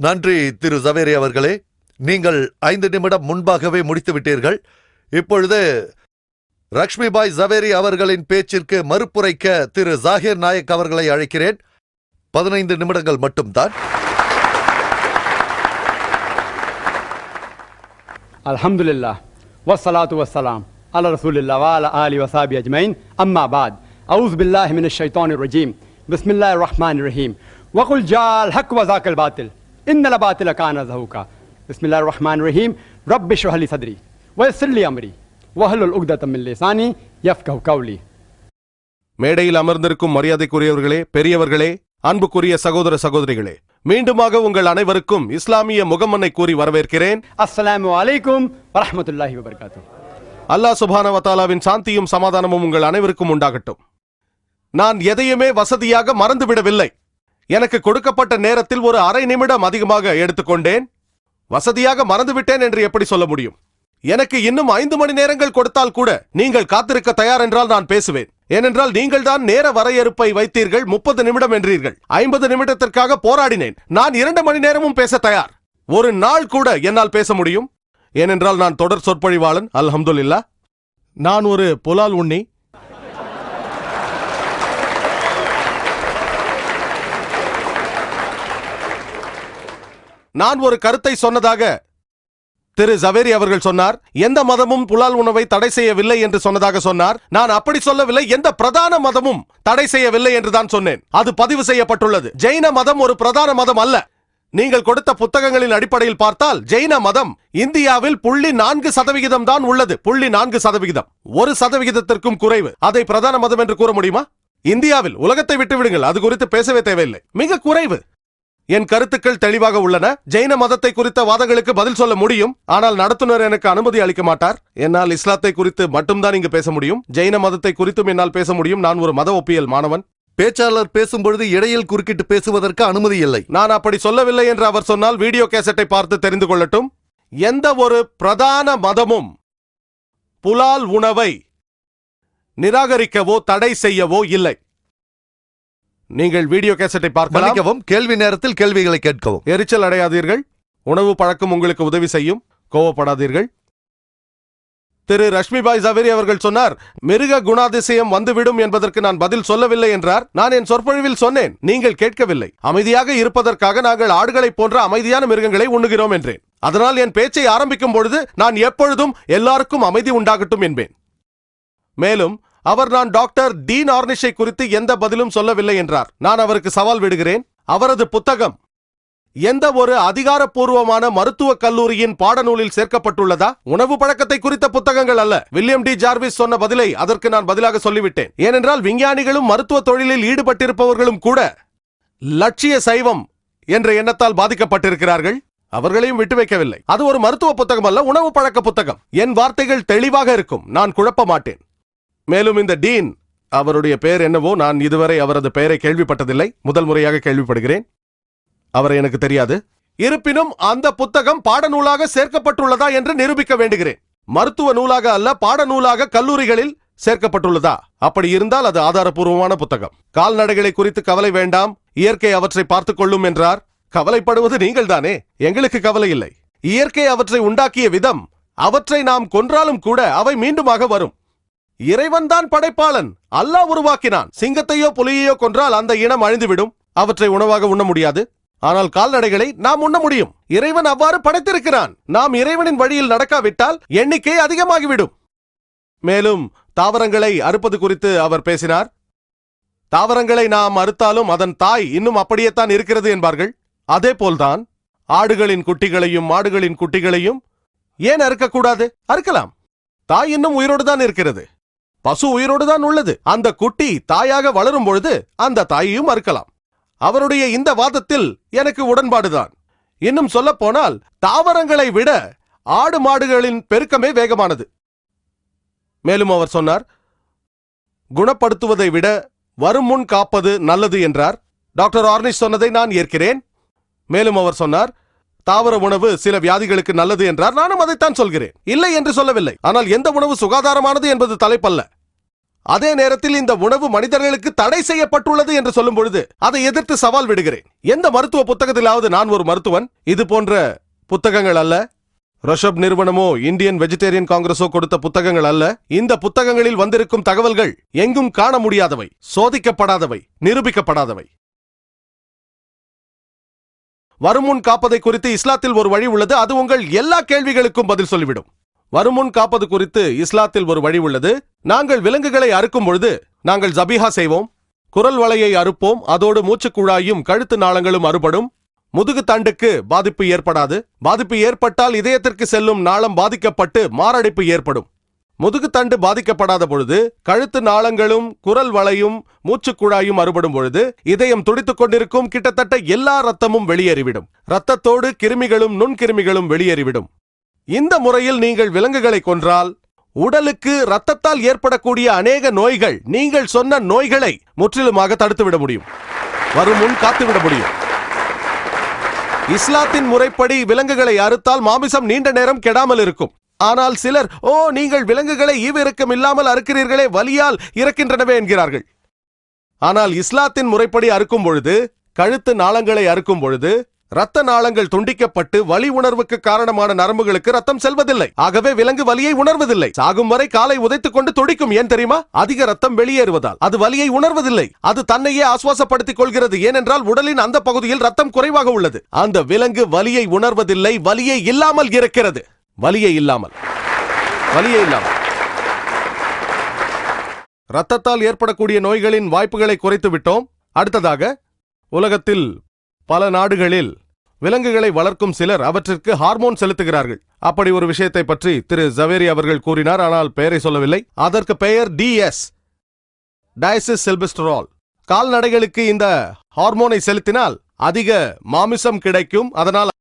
நன்றி திரு ஜவேரி அவர்களே. நீங்கள் ஐந்து நிமிடம் முன்பாகவே முடித்துவிட்டீர்கள். இப்பொழுது ரக்ஷ்மிபாய் ஜவேரி அவர்களின் பேச்சிற்கு மறுப்புரைக்க திரு ஜாகிர் நாயக் அவர்களை அழைக்கிறேன். பதினைந்து நிமிடங்கள் மட்டும்தான். அலமதுல்லா வசலாத்து வசலாம் அல ரசூலில்லா வால அலி வசாபி அஜ்மைன் அம்மா பாத். அவுஸ் பில்லாஹ் மின் ஷைத்தான் ரஜீம். பிஸ்மில்லாஹ் ரஹ்மான் ரஹீம். வகுல் ஜால் ஹக் வசாக்கல் பாத்தில். إن الباطل كان زهوكا. بسم الله الرحمن الرحيم. رب اشرح لي صدري ويسر لي أمري. وهل من لساني يفقه قولي. மேடையில் அமர்ந்திருக்கும் மரியாதைக்குரியவர்களே பெரியவர்களே அன்புக்குரிய சகோதர சகோதரிகளே மீண்டுமாக உங்கள் அனைவருக்கும் இஸ்லாமிய முகமன்னை கூறி வரவேற்கிறேன். அஸ்லாம் வலைக்கும் வரமத்துல்லாஹி அல்லாஹ் சுபான வத்தாலாவின் சாந்தியும் சமாதானமும் உங்கள் அனைவருக்கும் உண்டாகட்டும். நான் எதையுமே வசதியாக மறந்துவிடவில்லை. எனக்கு கொடுக்கப்பட்ட நேரத்தில் ஒரு அரை நிமிடம் அதிகமாக எடுத்துக்கொண்டேன். வசதியாக மறந்துவிட்டேன் என்று எப்படி சொல்ல முடியும்? எனக்கு இன்னும் ஐந்து மணி நேரங்கள் கொடுத்தால் கூட நீங்கள் காத்திருக்க தயார் என்றால் நான் பேசுவேன். ஏனென்றால் நீங்கள் தான் நேர வரையறுப்பை வைத்தீர்கள் முப்பது நிமிடம் என்றீர்கள். ஐம்பது நிமிடத்திற்காக போராடினேன். நான் இரண்டு மணி நேரமும் பேச தயார். ஒரு நாள் கூட என்னால் பேச முடியும். ஏனென்றால் நான் தொடர் சொற்பொழிவாளன் அல்ஹம்துல்லா நான் ஒரு புலால் உண்ணி நான் ஒரு கருத்தை சொன்னதாக திரு ஜவேரி அவர்கள் சொன்னார். எந்த மதமும் புலால் உணவை தடை செய்யவில்லை என்று சொன்னதாக சொன்னார். நான் அப்படி சொல்லவில்லை. எந்த பிரதான மதமும் தடை செய்யவில்லை என்று தான் சொன்னேன். அது பதிவு செய்யப்பட்டுள்ளது. ஜெயின மதம் ஒரு பிரதான மதம் அல்ல. நீங்கள் கொடுத்த புத்தகங்களின் அடிப்படையில் பார்த்தால் ஜெயின மதம் இந்தியாவில் புள்ளி நான்கு சதவிகிதம் தான் உள்ளது. புள்ளி நான்கு சதவிகிதம். ஒரு சதவிகிதத்திற்கும் குறைவு. அதை பிரதான மதம் என்று கூற முடியுமா? இந்தியாவில் உலகத்தை விட்டு விடுங்கள். அது குறித்து பேசவே தேவையில்லை. மிக குறைவு. என் கருத்துக்கள் தெளிவாக உள்ளன. ஜெயின மதத்தை குறித்த வாதங்களுக்கு பதில் சொல்ல முடியும். ஆனால் நடத்துனர் எனக்கு அனுமதி அளிக்க மாட்டார். என்னால் இஸ்லாத்தை குறித்து மட்டும்தான் இங்கு பேச முடியும். ஜெயின மதத்தை குறித்தும் என்னால் பேச முடியும். நான் ஒரு மத ஒப்பியல் மாணவன். பேச்சாளர் பேசும்பொழுது இடையில் குறுக்கிட்டு பேசுவதற்கு அனுமதி இல்லை. நான் அப்படி சொல்லவில்லை என்று அவர் சொன்னால் வீடியோ கேசட்டை பார்த்து தெரிந்து கொள்ளட்டும். எந்த ஒரு பிரதான மதமும் புலால் உணவை நிராகரிக்கவோ தடை செய்யவோ இல்லை. நீங்கள் வீடியோ கேசட்டை பார்க்கலாம். மன்னிக்கவும் கேள்வி நேரத்தில் கேள்விகளை கேட்கவும். எரிச்சல் அடையாதீர்கள். உணவு பழக்கம் உங்களுக்கு உதவி செய்யும். கோவப்படாதீர்கள். திரு ரஷ்மிபாய் ஜவேரி அவர்கள் சொன்னார் மிருக குணாதிசயம் வந்துவிடும் என்பதற்கு நான் பதில் சொல்லவில்லை என்றார். நான் என் சொற்பொழிவில் சொன்னேன் நீங்கள் கேட்கவில்லை. அமைதியாக இருப்பதற்காக நாங்கள் ஆடுகளைப் போன்ற அமைதியான மிருகங்களை உண்ணுகிறோம் என்றேன். அதனால் என் பேச்சை ஆரம்பிக்கும் பொழுது நான் எப்பொழுதும் எல்லாருக்கும் அமைதி உண்டாகட்டும் என்பேன். மேலும் அவர் நான் டாக்டர் டீன் ஆர்னிஷை குறித்து எந்த பதிலும் சொல்லவில்லை என்றார். நான் அவருக்கு சவால் விடுகிறேன். அவரது புத்தகம் எந்த ஒரு அதிகாரப்பூர்வமான மருத்துவக் கல்லூரியின் பாடநூலில் சேர்க்கப்பட்டுள்ளதா? உணவு பழக்கத்தை குறித்த புத்தகங்கள் அல்ல. William D. ஜார்விஸ் சொன்ன பதிலை அதற்கு நான் பதிலாக சொல்லிவிட்டேன். ஏனென்றால் விஞ்ஞானிகளும் மருத்துவ தொழிலில் ஈடுபட்டிருப்பவர்களும் கூட லட்சிய சைவம் என்ற எண்ணத்தால் பாதிக்கப்பட்டிருக்கிறார்கள். அவர்களையும் விட்டு வைக்கவில்லை. அது ஒரு மருத்துவ புத்தகம் அல்ல உணவு பழக்க புத்தகம். என் வார்த்தைகள் தெளிவாக இருக்கும். நான் குழப்ப மாட்டேன். மேலும் இந்த டீன் அவருடைய பெயர் என்னவோ நான் இதுவரை அவரது பெயரை கேள்விப்பட்டதில்லை. முதல் முறையாக கேள்விப்படுகிறேன். அவரை எனக்கு தெரியாது. இருப்பினும் அந்த புத்தகம் பாடநூலாக சேர்க்கப்பட்டுள்ளதா என்று நிரூபிக்க வேண்டுகிறேன். மருத்துவ நூலாக அல்ல பாடநூலாக கல்லூரிகளில் சேர்க்கப்பட்டுள்ளதா? அப்படி இருந்தால் அது ஆதாரப்பூர்வமான புத்தகம். கால்நடைகளை குறித்து கவலை வேண்டாம். இயற்கை அவற்றை பார்த்துக் கொள்ளும் என்றார். கவலைப்படுவது நீங்கள்தானே எங்களுக்கு கவலை இல்லை. இயற்கை அவற்றை உண்டாக்கிய விதம் அவற்றை நாம் கொன்றாலும் கூட அவை மீண்டுமாக வரும். இறைவன்தான் படைப்பாளன். அல்லாஹ் உருவாக்கினான். சிங்கத்தையோ புலியையோ கொன்றால் அந்த இனம் அழிந்துவிடும். அவற்றை உணவாக உண்ண முடியாது. ஆனால் கால்நடைகளை நாம் உண்ண முடியும். இறைவன் அவ்வாறு படைத்திருக்கிறான். நாம் இறைவனின் வழியில் நடக்காவிட்டால் எண்ணிக்கை அதிகமாகிவிடும். மேலும் தாவரங்களை அறுப்பது குறித்து அவர் பேசினார். தாவரங்களை நாம் அறுத்தாலும் அதன் தாய் இன்னும் அப்படியேத்தான் இருக்கிறது என்பார்கள். அதே போல்தான் ஆடுகளின் குட்டிகளையும் மாடுகளின் குட்டிகளையும் ஏன் அறுக்கக்கூடாது? அறுக்கலாம். தாய் இன்னும் உயிரோடு தான் இருக்கிறது. பசு உயிரோடு தான் உள்ளது. அந்த குட்டி தாயாக வளரும் பொழுது அந்த தாயையும் மறுக்கலாம். அவருடைய இந்த வாதத்தில் எனக்கு உடன்பாடுதான். இன்னும் சொல்ல போனால் தாவரங்களை விட ஆடு மாடுகளின் பெருக்கமே வேகமானது. மேலும் அவர் சொன்னார் குணப்படுத்துவதை விட வரும் முன் காப்பது நல்லது என்றார். டாக்டர் ஆர்னிஷ் சொன்னதை நான் ஏற்கிறேன். மேலும் அவர் சொன்னார் தாவர உணவு சில வியாதிகளுக்கு நல்லது என்றார். நானும் அதைத்தான் சொல்கிறேன். இல்லை என்று சொல்லவில்லை. ஆனால் எந்த உணவு சுகாதாரமானது என்பது தலைப்பல்ல. அதே நேரத்தில் இந்த உணவு மனிதர்களுக்கு தடை செய்யப்பட்டுள்ளது என்று சொல்லும் பொழுது அதை எதிர்த்து சவால் விடுகிறேன். எந்த மருத்துவ புத்தகத்திலாவது நான் ஒரு மருத்துவன்? இது போன்ற புத்தகங்கள் அல்ல. ரிஷப் நிறுவனமோ இந்தியன் வெஜிடேரியன் காங்கிரஸோ கொடுத்த புத்தகங்கள் அல்ல. இந்த புத்தகங்களில் வந்திருக்கும் தகவல்கள் எங்கும் காண முடியாதவை சோதிக்கப்படாதவை நிரூபிக்கப்படாதவை. வருமுன் காப்பதை குறித்து இஸ்லாத்தில் ஒரு வழி உள்ளது அது உங்கள் எல்லா கேள்விகளுக்கும் பதில் சொல்லிவிடும். வருமுன் காப்பது குறித்து இஸ்லாத்தில் ஒரு வழி உள்ளது நாங்கள் விலங்குகளை அறுக்கும் பொழுது நாங்கள் ஜபீஹா செய்வோம் குரல் வலையை அறுப்போம் அதோடு மூச்சுக்குழாயும் கழுத்து நாளங்களும் அறுபடும். முதுகு தண்டுக்கு பாதிப்பு ஏற்படாது. பாதிப்பு ஏற்பட்டால் இதயத்திற்கு செல்லும் நாளம் பாதிக்கப்பட்டு மாரடைப்பு ஏற்படும். முதுகுத்தண்டு பாதிக்கப்படாத பொழுது கழுத்து நாளங்களும் குரல் வளையும் மூச்சுக்குழாயும் அறுபடும் பொழுது இதயம் துடித்துக் கொண்டிருக்கும் கிட்டத்தட்ட எல்லா ரத்தமும் வெளியேறிவிடும். ரத்தத்தோடு கிருமிகளும் நுண்கிருமிகளும் வெளியேறிவிடும். இந்த முறையில் நீங்கள் விலங்குகளை கொன்றால் உடலுக்கு ரத்தத்தால் ஏற்படக்கூடிய அநேக நோய்கள் நீங்கள் சொன்ன நோய்களை முற்றிலுமாக தடுத்துவிட முடியும். வரும் முன் காத்துவிட முடியும். இஸ்லாத்தின் முறைப்படி விலங்குகளை அறுத்தால் மாமிசம் நீண்ட நேரம் கெடாமல் இருக்கும். ஆனால் சிலர் ஓ நீங்கள் விலங்குகளை ஈவிரக்கம் இல்லாமல் அறுக்கிறீர்களே வலியால் இறக்கின்றனவே என்கிறார்கள். ஆனால் இஸ்லாத்தின் முறைப்படி அறுக்கும் பொழுது கழுத்து நாளங்களை அறுக்கும் பொழுது இரத்த நாளங்கள் துண்டிக்கப்பட்டு வலி உணர்வுக்கு காரணமான நரம்புகளுக்கு ரத்தம் செல்வதில்லை. ஆகவே விலங்கு வலியை உணர்வதில்லை. சாகும் வரை காலை உதைத்துக் கொண்டு துடிக்கும் ஏன் தெரியுமா? அதிக ரத்தம் வெளியேறுவதால். அது வலியை உணர்வதில்லை. அது தன்னையே ஆசுவாசப்படுத்திக் கொள்கிறது. ஏனென்றால் உடலின் அந்த பகுதியில் ரத்தம் குறைவாக உள்ளது. அந்த விலங்கு வலியை உணர்வதில்லை. வலியை இல்லாமல் இருக்கிறது. வலியே இல்லாமல். வலியே இல்லாமல். ரத்தத்தால் ஏற்படக்கூடிய நோய்களின் வாய்ப்புகளை குறைத்து விட்டோம். அடுத்ததாக உலகத்தில் பல நாடுகளில் விலங்குகளை வளர்க்கும் சிலர் அவற்றிற்கு ஹார்மோன் செலுத்துகிறார்கள். அப்படி ஒரு விஷயத்தை பற்றி திரு ஜவேரி அவர்கள் கூறினார் ஆனால் பெயரை சொல்லவில்லை. அதற்கு பெயர் டிஎஸ் டயசிஸ் செல்பிஸ்டரால். கால்நடைகளுக்கு இந்த ஹார்மோனை செலுத்தினால் அதிக மாமிசம் கிடைக்கும். அதனால்